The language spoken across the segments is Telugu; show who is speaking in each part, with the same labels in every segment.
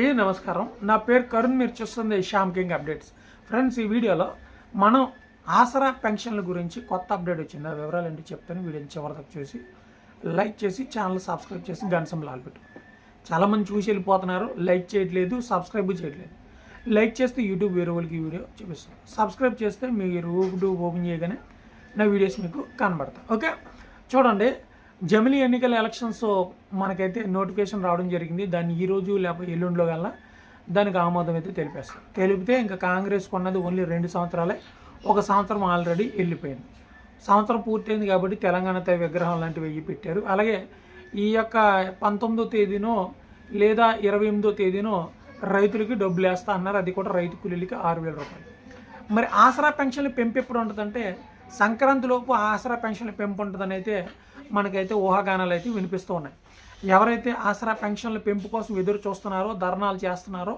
Speaker 1: ఏ నమస్కారం? నా పేరు కరుణ్ మీరు చూస్తుంది శ్యామ్ కింగ్ అప్డేట్స్. ఫ్రెండ్స్ ఈ వీడియోలో మనం ఆసరా పెన్షన్ల గురించి కొత్త అప్డేట్ వచ్చింది. ఆ వివరాలు ఏంటి చెప్తాను. వీడియోని చివరి చూసి లైక్ చేసి ఛానల్ సబ్స్క్రైబ్ చేసి గంటసం లాల్పెట్టు చాలామంది చూసి వెళ్ళిపోతున్నారు. లైక్ చేయట్లేదు సబ్స్క్రైబ్ చేయట్లేదు. లైక్ చేస్తే యూట్యూబ్ వేరే వాళ్ళకి వీడియో చూపిస్తుంది సబ్స్క్రైబ్ చేస్తే మీరు యూట్యూబ్ ఓపెన్ చేయగానే నా వీడియోస్ మీకు కనబడతాయి. ఓకే? చూడండి. జమిలీ ఎన్నికల ఎలక్షన్స్ మనకైతే నోటిఫికేషన్ రావడం జరిగింది. దాన్ని ఈరోజు లేకపోతే ఎల్లుండిలో కల్లా దానికి ఆమోదం అయితే తెలిపేస్తాం. తెలిపితే ఇంకా కాంగ్రెస్ కొన్నది ఓన్లీ రెండు సంవత్సరాలే. ఒక సంవత్సరం ఆల్రెడీ వెళ్ళిపోయింది. సంవత్సరం పూర్తయింది కాబట్టి తెలంగాణ విగ్రహం లాంటివి వెయ్యి పెట్టారు. అలాగే ఈ యొక్క పంతొమ్మిదో తేదీనో లేదా ఇరవై ఎనిమిదో తేదీనో రైతులకి డబ్బులు వేస్తా అన్నారు. అది కూడా రైతు కూలీలకి ఆరు వేల రూపాయలు. మరి ఆసరా పెన్షన్లు పెంపు ఎప్పుడు ఉంటుందంటే సంక్రాంతిలోపు ఆసరా పెన్షన్ల పెంపు ఉంటుందని అయితే మనకైతే ఊహాగానాలు అయితే వినిపిస్తూ ఉన్నాయి ఎవరైతే ఆసరా పెన్షన్ల పెంపు కోసం ఎదురు చూస్తున్నారో ధర్నాలు చేస్తున్నారో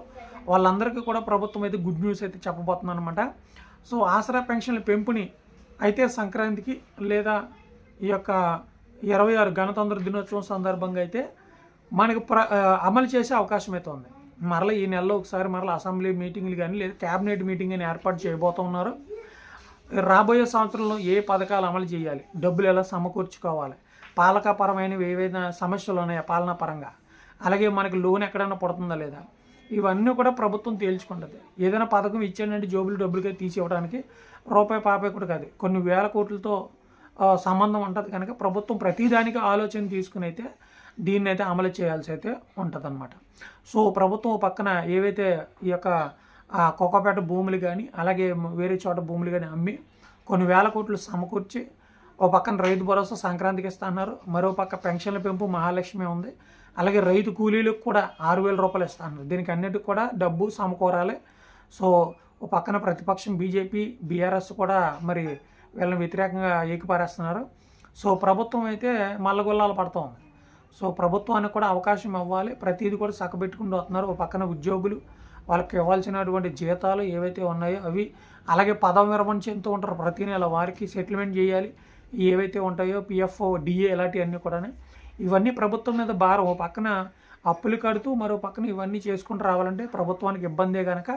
Speaker 1: వాళ్ళందరికీ కూడా ప్రభుత్వం అయితే గుడ్ న్యూస్ అయితే చెప్పబోతుంది అనమాట సో ఆసరా పెన్షన్ల పెంపుని అయితే సంక్రాంతికి లేదా ఈ యొక్క ఇరవై ఆరు గణతంత్ర దినోత్సవం సందర్భంగా అయితే మనకి ప్ర అమలు చేసే అవకాశం అయితే ఉంది. మరలా ఈ నెలలో ఒకసారి మరలా అసెంబ్లీ మీటింగ్లు కానీ లేదా క్యాబినెట్ మీటింగ్ అని ఏర్పాటు చేయబోతున్నారు రాబోయే సంవత్సరంలో ఏ పథకాలు అమలు చేయాలి? డబ్బులు ఎలా సమకూర్చుకోవాలి? పాలకపరమైనవి ఏవైనా సమస్యలు ఉన్నాయా పాలనా పరంగా? అలాగే మనకి లోన్ ఎక్కడైనా పడుతుందా లేదా? ఇవన్నీ కూడా ప్రభుత్వం తేల్చుకుంటుంది. ఏదైనా పథకం ఇచ్చాడంటే జోబులు డబ్బులుగా తీసి ఇవ్వడానికి రూపాయి పాపాయి కూడా కాదు. కొన్ని వేల కోట్లతో సంబంధం ఉంటుంది కనుక ప్రభుత్వం ప్రతిదానికి ఆలోచన తీసుకుని అయితే దీన్ని అయితే అమలు చేయాల్సి అయితే ఉంటుంది సో ప్రభుత్వం పక్కన ఏవైతే ఈ యొక్క కోకోపేట భూములు కానీ అలాగే వేరే చోట భూములు కానీ అమ్మి కొన్ని వేల కోట్లు సమకూర్చి ఓ పక్కన రైతు భరోసా సంక్రాంతికి ఇస్తున్నారు. మరో పక్క పెన్షన్ల పెంపు మహాలక్ష్మి ఉంది. అలాగే రైతు కూలీలకు కూడా ఆరు వేల రూపాయలు ఇస్తున్నారు. దీనికి అన్నిటికి కూడా డబ్బు సమకూరాలి. సో ఓ పక్కన ప్రతిపక్షం బీజేపీ బీఆర్ఎస్ కూడా మరి వీళ్ళని వ్యతిరేకంగా ఏకిపారేస్తున్నారు. సో ప్రభుత్వం అయితే మల్లగొల్లాలు పడుతూ ఉంది. సో ప్రభుత్వానికి కూడా అవకాశం ఇవ్వాలి. ప్రతిదీ కూడా చక్కబెట్టుకుంటూ వస్తున్నారు. ఓ పక్కన ఉద్యోగులు వాళ్ళకి ఇవ్వాల్సినటువంటి జీతాలు ఏవైతే ఉన్నాయో అవి అలాగే పదవి విరమణ చెందుతూ ఉంటారు. ప్రతి నెల వారికి సెటిల్మెంట్ చేయాలి. ఏవైతే ఉంటాయో పిఎఫ్ డిఏ ఇలాంటివన్నీ కూడా ఇవన్నీ ప్రభుత్వం మీద భారం. ఓ పక్కన అప్పులు కడుతూ మరో పక్కన ఇవన్నీ చేసుకుంటూ రావాలంటే ప్రభుత్వానికి ఇబ్బందే కనుక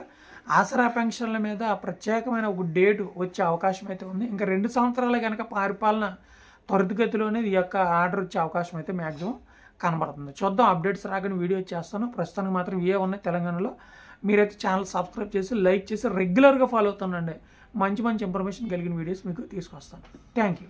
Speaker 1: ఆసరా పెన్షన్ల మీద ప్రత్యేకమైన ఒక డేటు వచ్చే అవకాశం అయితే ఉంది. ఇంకా రెండు సంవత్సరాలే కనుక పరిపాలన త్వరితగతిలోనే ఈ యొక్క ఆర్డర్ వచ్చే అవకాశం అయితే మ్యాక్సిమం కనబడుతుంది. చూద్దాం. అప్డేట్స్ రాగానే వీడియో చేస్తాను. ప్రస్తుతానికి మాత్రం ఏ ఉన్నాయి తెలంగాణలో. మీరైతే ఛానల్ సబ్స్క్రైబ్ చేసి లైక్ చేసి రెగ్యులర్గా ఫాలో అవుతానండి. మంచి మంచి ఇన్ఫర్మేషన్ కలిగిన వీడియోస్ మీకు తీసుకొస్తాను. Thank you